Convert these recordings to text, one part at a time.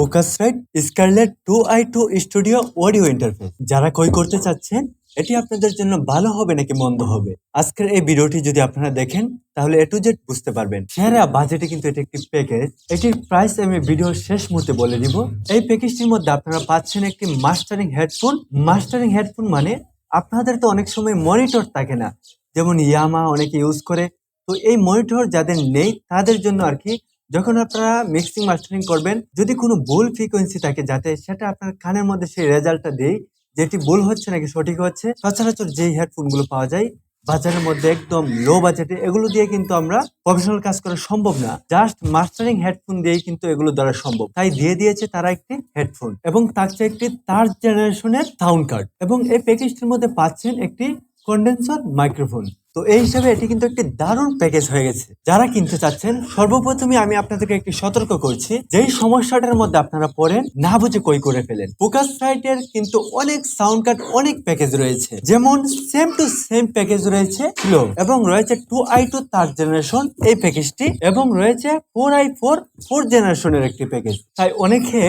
Focusrite Scarlett two I two studio audio interface যারা ক্রয় করতে চাচ্ছেন, এটি আপনাদের জন্য ভালো হবে নাকি মন্দ হবে? আজকের এই ভিডিওটি যদি আপনারা দেখেন, তাহলে এ টু জেড বুঝতে পারবেন। সেরা বাজেটে কিন্তু এটি একটি প্যাকেজ এটির প্রাইস আমি ভিডিওর শেষ মুহূর্তে বলে দিব। এই প্যাকেজটির মধ্যে আপনারা পাচ্ছেন একটি মাস্টারিং হেডফোন মাস্টারিং হেডফোন মানে আপনাদের তো অনেক সময় মনিটর থাকে না। যেমন ইয়ামা অনেকে ইউজ করে। তো এই মনিটর যাদের নেই, তাদের জন্য আর কি যখন আপনারা মিক্সিং মাস্টারিং করবেন, যদি কোনো ভুল ফ্রিকোয়েন্সি থাকে যাতে সেটা আপনার কানের মধ্যে সেই রেজাল্টটা দেয়, যেটি ভুল হচ্ছে নাকি সঠিক হচ্ছে, সচরাচর যেই হেডফোনগুলো পাওয়া যায়, বাজারের মধ্যে একদম লো বাজেটে এগুলো দিয়ে কিন্তু আমরা প্রফেশনাল কাজ করা সম্ভব না। জাস্ট মাস্টারিং হেডফোন দিয়েই কিন্তু এগুলো দ্বারা সম্ভব। তাই দিয়ে দিয়েছে তারা একটি হেডফোন এবং থাকছে একটি থার্ড জেনারেশনের সাউন্ড কার্ড এবং এই প্যাকেজটির মধ্যে পাচ্ছেন একটি কন্ডেন্সার মাইক্রোফোন তো এই হিসাবে এটি কিন্তু একটি দারুণ প্যাকেজ হয়ে গেছে। যারা কিনতে চাচ্ছেন, সর্বপ্রথমে আমি আপনাদেরকে একটি সতর্ক করছি, যেই সমস্যাটার মধ্যে আপনারা পড়েন, না বুঝে কই করে ফেলেন। ফোকাস রাইটের কিন্তু অনেক সাউন্ড কার্ড অনেক প্যাকেজ রয়েছে। যেমন সেম টু সেম প্যাকেজ রয়েছে লো এবং রয়েছে two I two third generation এই প্যাকেজটি এবং রয়েছে ফোর আই ফোর ফোর জেনারেশনের একটি প্যাকেজ তাই অনেকে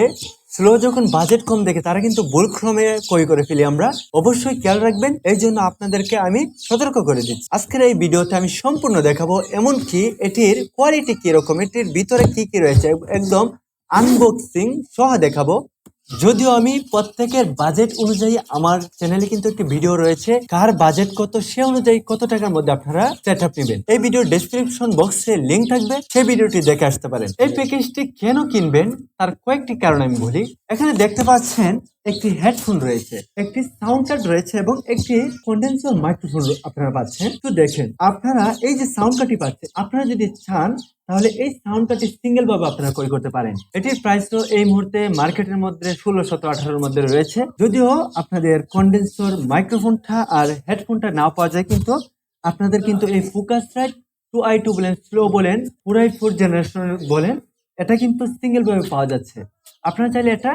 স্লো যখন বাজেট কম দেখে তারা কিন্তু ভুল ক্রমে কই করে ফেলি আমরা, অবশ্যই খেয়াল রাখবেন, এই জন্য আপনাদেরকে আমি সতর্ক করে দিচ্ছি। আজকের এই ভিডিওতে আমি সম্পূর্ণ দেখাবো এমনকি এটির কোয়ালিটি কীরকম, এটির ভিতরে কি কি রয়েছে, একদম আনবক্সিং সহ দেখাবো। যদিও আমি প্রত্যেকের বাজেট অনুযায়ী আমার চ্যানেলে কিন্তু একটি ভিডিও রয়েছে। কার বাজেট কত, সে অনুযায়ী কত টাকার মধ্যে আপনারা সেট আপ নেবেন। এই ভিডিও ডিসক্রিপশন বক্সে লিঙ্ক থাকবে, সেই ভিডিওটি দেখে আসতে পারেন। এই প্যাকেজটি কেন কিনবেন, তার কয়েকটি কারণ আমি বলি। এখানে দেখতে পাচ্ছেন একটি হেডফোন রয়েছে, একটি সাউন্ড কার্ড রয়েছে এবং একটি কন্ডেন্সার মাইক্রোফোন আপনারা পাচ্ছেন। তো দেখেন, আপনারা এই যে সাউন্ড কার্ডটি পাচ্ছেন আপনারা যদি চান, তাহলে এই সাউন্ড কার্ডটি সিঙ্গেল ভাবে আপনারা ক্রয় করতে পারেন। এটির প্রাইস তো এই মুহূর্তে মার্কেটের মধ্যে ষোলো সতেরো আঠারোর মধ্যে রয়েছে। যদিও আপনাদের কন্ডেন্সর মাইক্রোফোনটা আর হেডফোনটা না পাওয়া যায়, কিন্তু আপনাদের কিন্তু এই Focusrite two I two বলেন স্লো বলেন ফোর আই ফোর জেনারেশন বলেন, এটা কিন্তু সিঙ্গেল ভাবে পাওয়া যাচ্ছে। আপনারা চাইলে এটা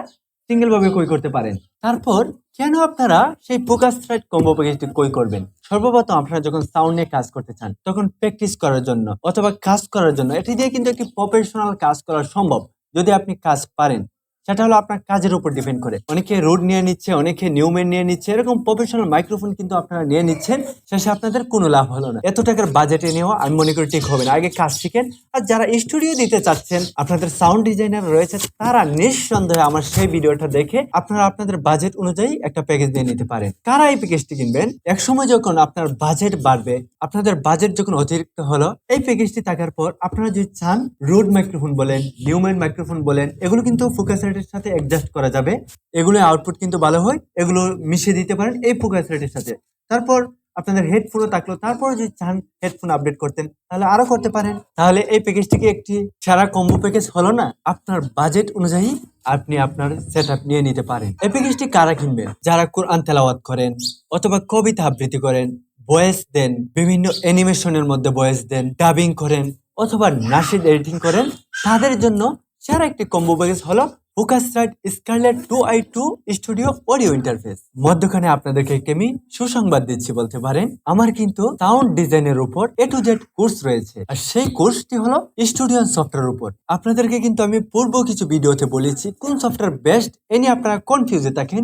সিঙ্গেল ভাবে কই করতে পারেন। তারপর কেন আপনারা সেই ফোকাস থ্রেড কম্বো প্যাকেজটি কই করবেন? সর্বপ্রথম আপনারা যখন সাউন্ড নিয়ে কাজ করতে চান তখন প্র্যাকটিস করার জন্য অথবা কাজ করার জন্য এটি দিয়ে কিন্তু একটি প্রফেশনাল কাজ করা সম্ভব যদি আপনি কাজ পারেন। সেটা হলো আপনার কাজের উপর ডিপেন্ড করে। অনেকে রোড নিয়ে নিচ্ছে, অনেকে নিউমেন নিয়ে নিচ্ছে, এরকম প্রফেশনাল মাইক্রোফোন কিন্তু আপনারা নিয়ে নিচ্ছেন, শেষে আপনাদের কোনো লাভ হলো না। এত টাকার বাজেটে নেওয়া, আমি মনে করি ঠিক হবে না। আগে কাজ শিখেন, আর যারা স্টুডিও দিতে চাচ্ছেন, আপনাদের সাউন্ড ডিজাইনার রয়েছে, তারা নিঃসন্দেহে আমার সেই ভিডিওটা দেখে আপনারা আপনাদের বাজেট অনুযায়ী একটা প্যাকেজ নিয়ে নিতে পারেন। কারা এই প্যাকেজটি কিনবেন? এক সময় যখন আপনার বাজেট বাড়বে, আপনাদের বাজেট যখন অতিরিক্ত হলো, এই প্যাকেজটি থাকার পর আপনারা যদি চান রোড মাইক্রোফোন বলেন নিউমেন মাইক্রোফোন বলেন, এগুলো কিন্তু ফোকাস রেটের সাথে অ্যাডজাস্ট করা যাবে। এগুলো আউটপুট কিন্তু ভালো হয়, এগুলো মিশিয়ে দিতে পারেন এই ফোকাস রেটের সাথে। তারপর আপনাদের হেডফোনও থাকল, তারপর যদি চান হেডফোন আপডেট করতেন, তাহলে আরও করতে পারেন। তাহলে এই প্যাকেজটিকে একটি সারা কম্বো প্যাকেজ হলো না, আপনার বাজেট অনুযায়ী আপনি আপনার সেট আপ নিয়ে নিতে পারেন। এই প্যাকেজটি কারা কিনবেন? যারা কোরআন তেলাওয়াত করেন, অথবা কবিতা আবৃত্তি করেন ভয়েস দেন, বিভিন্ন অ্যানিমেশনের মধ্যে ভয়েস দেন ডাবিং করেন, অথবা নাসিদ এডিটিং করেন, তাদের জন্য সেরা একটি কম্বো প্যাকেজ হলো Focusrite Scarlett two I two studio audio interface. মধ্যখানে আপনাদেরকে একটি আমি সুসংবাদ দিচ্ছি বলতে পারেন। আমার কিন্তু সাউন্ড ডিজাইনের উপর এ টু জেড কোর্স রয়েছে। আর সেই কোর্সটি হলো স্টুডিও সফটওয়্যার উপর। আপনাদেরকে কিন্তু আমি পূর্ব কিছু ভিডিওতে বলেছি, কোন সফটওয়্যার বেস্ট, এ নিয়ে আপনারা কনফিউজে থাকেন।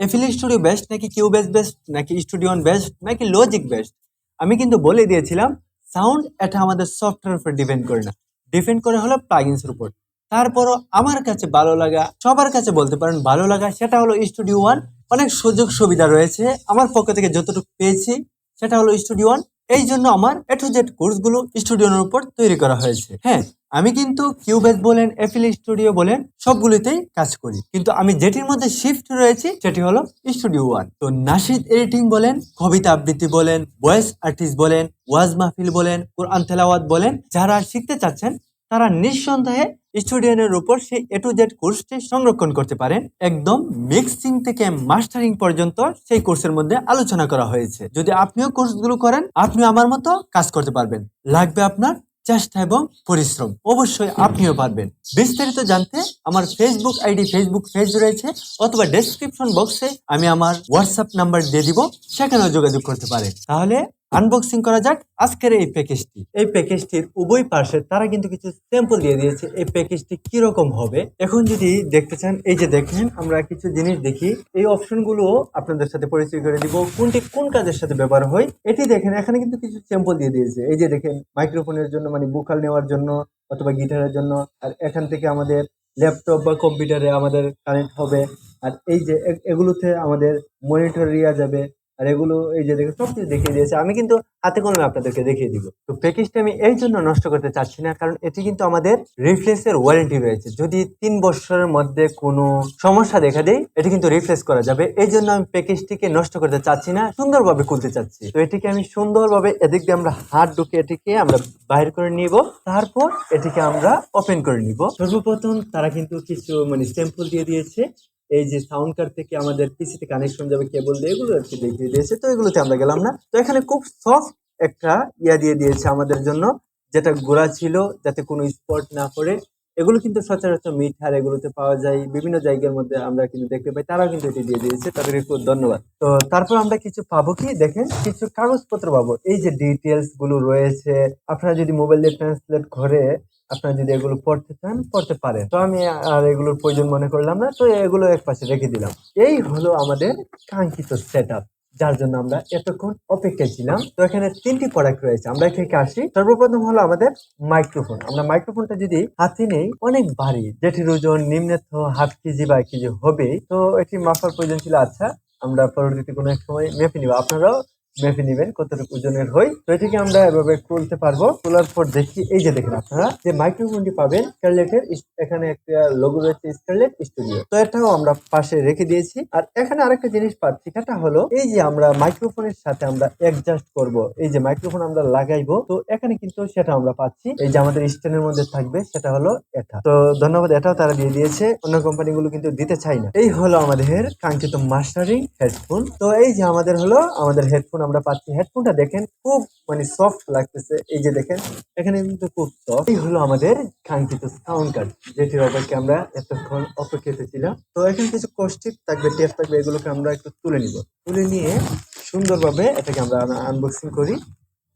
এফিলি স্টুডিও বেস্ট নাকি কিউ বেস্ট বেস্ট, নাকি স্টুডিওন বেস্ট, নাকি লজিক বেস্ট? আমি কিন্তু বলে দিয়েছিলাম, সাউন্ড এটা আমাদের সফটওয়্যার উপর ডিপেন্ড করে না। ডিপেন্ড করে হলো প্লাগিনসের উপর। তারপরও আমার কাছে ভালো লাগা, সবার কাছে বলতে পারেন ভালো লাগা, সেটা হলো স্টুডিও ওয়ান অনেক সুযোগ সুবিধা রয়েছে। আমার পক্ষ থেকে যতটুকু পেয়েছি, সেটা হলো স্টুডিও ওয়ান এই জন্য আমার এ টু জেড কোর্সগুলো স্টুডিওর উপর তৈরি করা হয়েছে। হ্যাঁ আমি কিন্তু কিউবেস বলেন এফিল স্টুডিও বলেন, সবগুলিতেই কাজ করি। কিন্তু আমি যেটির মধ্যে শিফট রয়েছি, সেটি হলো স্টুডিও ওয়ান তো নাসিদ এডিটিং বলেন, কবিতা আবৃত্তি বলেন ভয়েস আর্টিস্ট বলেন, ওয়াজ মাহফিল বলেন, কোরআন তেলাওয়াত বলেন, যারা শিখতে চাচ্ছেন তারা নিঃসন্দেহে স্টুডিয়ানের উপর সেই এ টু জেড কোর্সটি সংরক্ষণ করতে পারেন। একদম মিক্সিং থেকে মাস্টারিং পর্যন্ত সেই কোর্সের মধ্যে আলোচনা করা হয়েছে। যদি আপনিও কোর্সগুলো করেন, আপনিও আমার মতো কাজ করতে পারবেন। লাগবে আপনার চেষ্টা এবং পরিশ্রম। অবশ্যই আপনিও পারবেন। বিস্তারিত জানতে আমার ফেসবুক আইডি ফেসবুক পেজ রয়েছে, অথবা ডেসক্রিপশন বক্সে আমি আমার হোয়াটসঅ্যাপ নাম্বার দিয়ে দিব, সেখানেও যোগাযোগ করতে পারেন। তাহলে আনবক্সিং করা যাক আজকের এই প্যাকেজটি এই প্যাকেজটির উভয় পাশে তারা কিন্তু কিছু স্যাম্পল দিয়ে দিয়েছে এই প্যাকেজটি কীরকম হবে। এখন যদি দেখতে চান, এই যে দেখেন, আমরা কিছু জিনিস দেখি। এই অপশনগুলো আপনাদের সাথে পরিচয় করে দিব, কোনটি কোন কাজের সাথে ব্যবহার হয়। এটি দেখেন, এখানে কিন্তু কিছু স্যাম্পল দিয়ে দিয়েছে। এই যে দেখেন মাইক্রোফোনের জন্য মানে বুকাল নেওয়ার জন্য, অথবা গিটারের জন্য, আর এখান থেকে আমাদের ল্যাপটপ বা কম্পিউটারে আমাদের কানেক্ট হবে। আর এই যে এগুলোতে আমাদের মনিটর রিয়া যাবে। আর এগুলো এই যে দেখে সব কিছু দেখিয়ে দিয়েছে। আমি কিন্তু হাতে কলমে আপনাদেরকে দেখিয়ে দিব। তো প্যাকেজটা আমি এই জন্য নষ্ট করতে চাচ্ছি না, কারণ এটি কিন্তু আমাদের রিফ্লেক্সের ওয়ারেন্টি রয়েছে। যদি তিন বছরের মধ্যে কোনো সমস্যা দেখা দেয়, এটি কিন্তু রিফ্লেস করা যাবে। এই জন্য আমি প্যাকেজটিকে নষ্ট করতে চাচ্ছি না, সুন্দরভাবে খুলতে চাচ্ছি। তো এটিকে আমি সুন্দরভাবে এদিক দিয়ে আমরা হাত ঢুকে এটিকে আমরা বাইর করে নিব। তারপর এটিকে আমরা ওপেন করে নিব। সর্বপ্রথম তারা কিন্তু কিছু মানে স্যাম্পল দিয়ে দিয়েছে। এই যে সাউন্ড কার্ড থেকে আমাদের পিসিতে কানেকশন যাবে কেবল দিয়ে, এগুলো কি দেখিয়ে দিয়েছে। তো এগুলোতে আমরা গেলাম না। তো এখানে খুব সফট একটা ইয়া দিয়ে দিয়েছে আমাদের জন্য, যেটা গোড়া ছিল, যাতে কোনো স্পট না পড়ে। এগুলো কিন্তু সচরাচর মিঠার, এগুলোতে পাওয়া যায়। বিভিন্ন জায়গার মধ্যে আমরা কিন্তু দেখতে পাই, তারাও কিন্তু এটি দিয়ে দিয়েছে। তাদেরকে খুব ধন্যবাদ। তো তারপর আমরা কিছু পাবো কি? দেখেন, কিছু কাগজপত্র পাবো। এই যে ডিটেলসগুলো রয়েছে, আপনারা যদি মোবাইল দিয়ে ট্রান্সলেট করে আপনারা যদি এগুলো পড়তে চান, পড়তে পারেন। তো আমি আর এগুলোর প্রয়োজন মনে করলাম না, তো এগুলো এক পাশে রেখে দিলাম। এই হলো আমাদের কাঙ্ক্ষিত সেট যার জন্য আমরা এতক্ষণ অপেক্ষায় ছিলাম। তো এখানে তিনটি প্রোডাক্ট রয়েছে, আমরা এখানে আসি। সর্বপ্রথম হলো আমাদের মাইক্রোফোন আমরা মাইক্রোফোনটা যদি হাতে নেই, অনেক ভারী। যেটির ওজন নিম্নত হাফ কেজি বা এক কেজি হবে তো এটি মাপার প্রয়োজন ছিল আচ্ছা আমরা পরবর্তীতে কোনো এক সময় মেপে নিব। আপনারাও মেপে নিবেন কতটুকু ওজনের হয় তো এটিকে আমরা এভাবে খুলতে পারব। খোলার পর দেখি, এই যে দেখেন আপনারা, যে মাইক্রোফোনটি পাবেন স্কারলেটের এখানে একটা লোগো রয়েছে স্কারলেট স্টুডিও তো এটাও আমরা পাশে রেখে দিয়েছি। আর এখানে আরেকটা জিনিস পাচ্ছি, সেটা হলো, এই যে আমরা মাইক্রোফোনের সাথে আমরা অ্যাডজাস্ট করব, এই যে মাইক্রোফোন আমরা লাগাইবো, তো এখানে কিন্তু সেটা আমরা পাচ্ছি। এই যে আমাদের স্ট্যান্ডের মধ্যে থাকবে, সেটা হলো এটা। তো ধন্যবাদ, এটাও তারা দিয়ে দিয়েছে। অন্য কোম্পানিগুলো কিন্তু দিতে চাই না। এই হলো আমাদের কাঙ্ক্ষিত মাস্টারিং হেডফোন তো এই যে আমাদের হলো, আমাদের হেডফোন আমরা পাচ্ছি। হেডফোনটা দেখেন, খুব মানে সফট লাগতেছে। এই যে দেখেন, এখানে কিন্তু খুব সফট এই হলো আমাদের কাঙ্ক্ষিত সাউন্ড কার্ড যেটির অপেক্ষা আমরা এতক্ষণ অপেক্ষিত ছিলাম তো এখানে কিছু কষ্টিপ থাকবে টেপ থাকবে, এগুলোকে আমরা একটু তুলে নিব। তুলে নিয়ে সুন্দরভাবে এটাকে আমরা আনবক্সিং করি।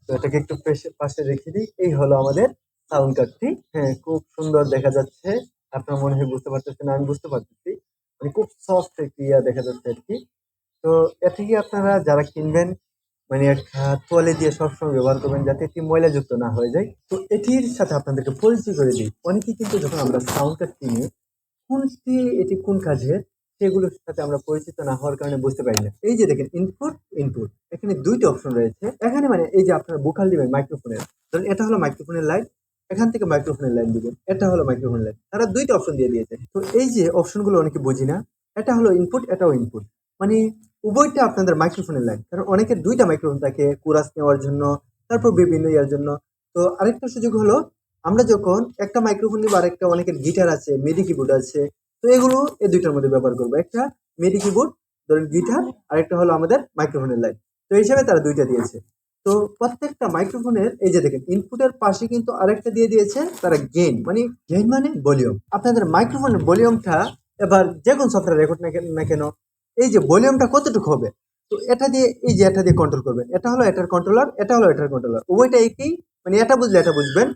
তো এটাকে একটু পাশে রেখে দিই। এই হলো আমাদের সাউন্ড কার্ডটি হ্যাঁ খুব সুন্দর দেখা যাচ্ছে। আপনার মনে হয় বুঝতে পারতেছেন, আমি বুঝতে পারতেছি। মানে খুব সফট একটি ইয়া দেখা যাচ্ছে আর কি। তো এটিকে আপনারা যারা কিনবেন মানে একটা তোয়ালে দিয়ে সবসময় ব্যবহার করবেন যাতে এটি ময়লাযুক্ত না হয়ে যায়। তো এটির সাথে আপনাদেরকে পরিচয় করে দিই। অনেকে কিন্তু যখন আমরা সাউন্ড কার্ড কিনি কোনটি এটি কোন কাজে, সেগুলোর সাথে আমরা পরিচিত না হওয়ার কারণে বুঝতে পারি না। এই যে দেখেন ইনপুট ইনপুট এখানে দুইটি অপশন রয়েছে। এখানে মানে এই যে আপনারা বুকাল দিবেন মাইক্রোফোনের ধরুন এটা হলো মাইক্রোফোনের লাইন এখান থেকে মাইক্রোফোনের লাইন দিবেন, এটা হলো মাইক্রোফোন লাইন তারা দুইটা অপশন দিয়ে দিয়েছে। তো এই যে অপশনগুলো অনেকে বুঝি না, এটা হলো ইনপুট এটাও ইনপুট মানে উভয়টা আপনাদের মাইক্রোফোনের লাইন কারণ অনেকের দুইটা মাইক্রোফোন থাকে কুরাস নেওয়ার জন্য, তারপর বিভিন্ন ইয়ার জন্য। তো আরেকটা সুযোগ হলো, আমরা যখন একটা মাইক্রোফোন নিব, আরেকটা অনেকের গিটার আছে মেডি কিবোর্ড আছে, তো এগুলো এই দুইটার মধ্যে ব্যবহার করব। একটা মেডি কিবোর্ড ধরেন গিটার আরেকটা হলো আমাদের মাইক্রোফোনের লাইন তো এই হিসাবে তারা দুইটা দিয়েছে। তো প্রত্যেকটা মাইক্রোফোনের এই যে দেখেন ইনপুটের পাশে কিন্তু আরেকটা দিয়ে দিয়েছে, তারা গেইন মানে গেইন মানে ভলিউম আপনাদের মাইক্রোফোনের ভলিউমটা এবার যে কোন সফটওয়্যার রেকর্ড না কেন এই যে ভলিউমটা কতটুকু হবে? তো এটা দিয়ে এই যে এটা দিয়ে কন্ট্রোল করবেন। এটা হলো এটার কন্ট্রোলার এটা হলো এটার কন্ট্রোলার উভয়টা একই মানে এটা বুঝলে এটা বুঝবেন।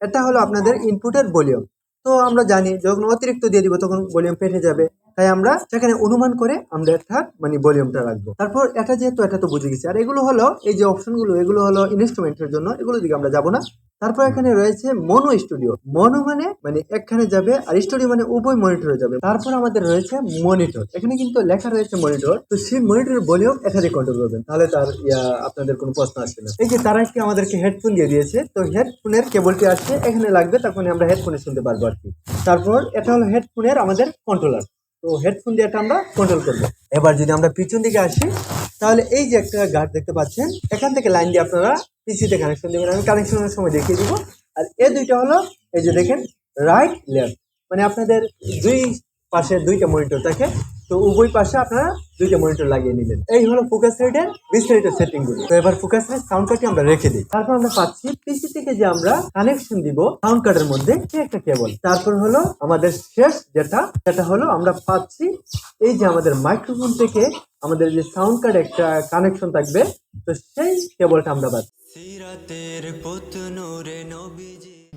এটা হলো আপনাদের ইনপুটের ভলিউম তো আমরা জানি যখন অতিরিক্ত দিয়ে দিব তখন ভলিউম পেটে যাবে। তাই আমরা সেখানে অনুমান করে আমরা একটা মানে ভলিউমটা রাখব। তারপর এটা যেহেতু, এটা তো বুঝে গেছি। আর এগুলো হলো, এই যে অপশনগুলো এগুলো হলো ইনস্ট্রুমেন্টের জন্য। এগুলো দিকে আমরা যাব না। তারপর এখানে রয়েছে মনো স্টুডিও। মনো মানে মানে একখানে যাবে আর স্টুডিও মানে উভয় মনিটরে যাবে। তারপর আমাদের রয়েছে মনিটর। এখানে কিন্তু লেখা রয়েছে মনিটর। তো সেই মনিটরের ভলিউম এখানে কন্ট্রোল করবেন। তাহলে তার ইয়া আপনাদের কোনো প্রশ্ন আসবে না। এই যে তারা কি আমাদেরকে হেডফোন দিয়ে দিয়েছে। তো হেডফোনের কেবলটি আসছে। এখানে লাগবে তখন আমরা হেডফোনে শুনতে পারব আর কি। তারপর এটা হলো হেডফোনের আমাদের কন্ট্রোলার তো হেডফোন দিয়ে এটা আমরা কন্ট্রোল করব। এবার যদি আমরা পিছন দিকে আসি তাহলে এই যে একটা গার্ড দেখতে পাচ্ছেন, এখান থেকে লাইন দিয়ে আপনারা পিসিতে কানেকশন দেবেন। আমি কানেকশনের সময় দেখিয়ে দিব। আর এ দুইটা হলো, এই যে দেখেন রাইট লেফট মানে আপনাদের দুই পাশে দুইটা মনিটর থাকে। তো উভয় পাশে আপনারা দুইটা মনিটর লাগিয়ে নিলেন। এই হলো ফোকাস রেটের বিস্তারিত সেটিংগুলো। তো এবার ফোকাস রেট সাউন্ড কার্ডটি আমরা রেখে দিই। তারপর আমরা পাচ্ছি পিসি থেকে যে আমরা কানেকশন দিব সাউন্ড কার্ডের মধ্যে সে একটা কেবল তারপর হলো আমাদের শেষ যেটা, সেটা হলো আমরা পাচ্ছি এই যে আমাদের মাইক্রোফোন থেকে আমাদের যে সাউন্ড কার্ড একটা কানেকশন থাকবে, তো সেই কেবলটা আমরা পাচ্ছি।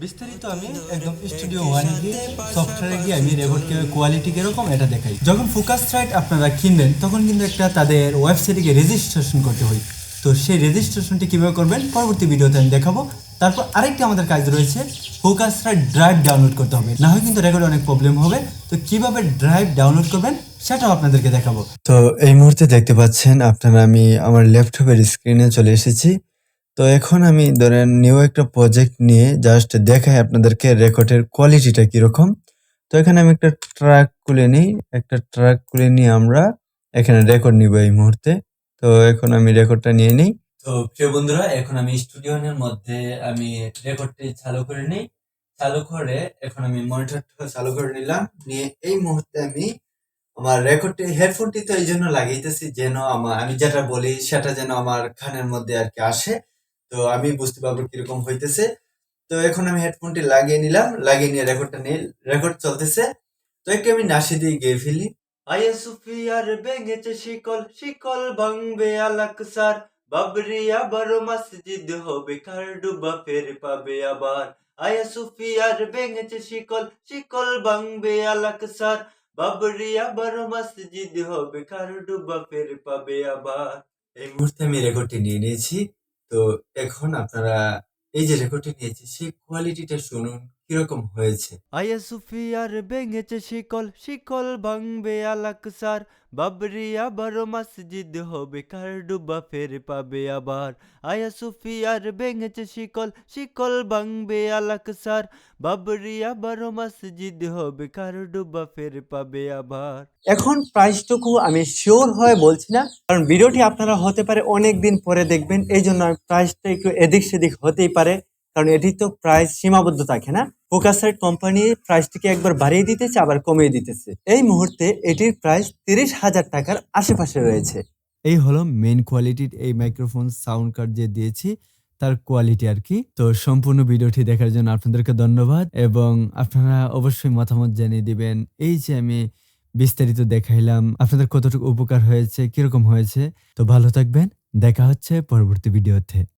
বিস্তারিত আমি একদম স্টুডিও ওয়ানে গিয়ে সফটওয়্যারে গিয়ে আমি রেকর্ড কোয়ালিটি কীরকম এটা দেখাই। যখন ফোকাস রাইট আপনারা কিনবেন, তখন কিন্তু একটা তাদের ওয়েবসাইটে গিয়ে রেজিস্ট্রেশন করতে হয়। তো সেই রেজিস্ট্রেশনটি কীভাবে করবেন, পরবর্তী ভিডিওতে আমি দেখাবো। তারপর আরেকটি আমাদের কাজ রয়েছে ফোকাস রাইট ড্রাইভ ডাউনলোড করতে হবে। না হয় কিন্তু রেকর্ডে অনেক প্রবলেম হবে। তো কীভাবে ড্রাইভ ডাউনলোড করবেন, সেটাও আপনাদেরকে দেখাবো। তো এই মুহূর্তে দেখতে পাচ্ছেন, আপনারা আমি আমার ল্যাপটপের স্ক্রিনে চলে এসেছি। তো এখন আমি ধরেন নিউ একটা প্রজেক্ট নিয়ে জাস্ট দেখাই আপনাদেরকে রেকর্ডের কোয়ালিটিটা কীরকম। তো এখানে আমি একটা ট্র্যাক খুলে নিই। একটা ট্র্যাক খুলে নিয়ে আমরা এখানে রেকর্ড নিব এই মুহূর্তে। তো এখন আমি রেকর্ডটা নিয়ে নিই। তো প্রিয় বন্ধুরা, এখন আমি স্টুডিওনের মধ্যে আমি রেকর্ডটি চালু করে নিই। চালু করে এখন আমি মনিটরটা চালু করে নিলাম। নিয়ে এই মুহূর্তে আমি আমার রেকর্ডটি হেডফোনটি তো এই জন্য লাগাইতেছি যেন আমার আমি যেটা বলি সেটা যেন আমার কানের মধ্যে আর কি আসে। তো আমি বুঝতে পারব কীরকম হইতেছে। তো এখন আমি হেডফোনটি লাগিয়ে নিলাম লাগিয়ে নিয়ে রেকর্ডটা নিয়ে রেকর্ড চলতেছে। তো একটু আমি নাসি দিয়ে গেয়ে ফেলি। আয়া সুফিয়ার ভেঙেছে শিকল শিকল ভাঙবে আলাকসার। বাবরিয়া বড় মসজিদ হবে কার ডুবা ফের পাবে আবার। আয়া সুফিয়ার ভেঙেছে শিকল শিকল ভাঙবে আলাকসার। বাবরিয়া বড় মসজিদ হবে কার ডুবা ফের পাবে আবার। এই মুহূর্তে আমি রেকর্ডটি নিয়ে নিয়েছি। তো এখন আপনারা এই যে রেকর্ডটি নিয়েছি, সেই কোয়ালিটিটা শুনুন, কীরকম হয়েছে। আয়া সুফিয়ার ভেঙেছে শিকল শিকল ভাঙবে আলাকসার। বাবরিয়া বড় মসজিদ হবে, কার ডুবা ফের পাবে আবার? আয়া সুফিয়ার ভেঙেছে শিকল শিকল ভাঙবে আলাকসার। বাবরিয়া বড় মসজিদ হবে, কার ডুবা ফের পাবে আবার? এখন প্রাইসটুকু আমি শিওর হয়ে বলছি না, কারণ ভিডিওটি আপনারা হতে পারে অনেক দিন পরে দেখবেন এই জন্য প্রাইসটা একটু এদিক সেদিক হতেই পারে। কারণ এটি তো প্রাইস সীমাবদ্ধ থাকে না। ফোকাসাইট কোম্পানি প্রাইসটিকে একবার বাড়িয়ে দিতেছে, আবার কমিয়ে দিতেছে। এই মুহূর্তে এটির প্রাইস তিরিশ হাজার টাকার আশেপাশে রয়েছে। এই হলো মেন কোয়ালিটির এই মাইক্রোফোন সাউন্ড কার্ড যে দিয়েছি, তার কোয়ালিটি আর কি। তো সম্পূর্ণ ভিডিওটি দেখার জন্য আপনাদেরকে ধন্যবাদ এবং আপনারা অবশ্যই মতামত জানিয়ে দিবেন। এই যে আমি বিস্তারিত দেখাইলাম, আপনাদের কতটুকু উপকার হয়েছে, কীরকম হয়েছে। তো ভালো থাকবেন, দেখা হচ্ছে পরবর্তী ভিডিওতে।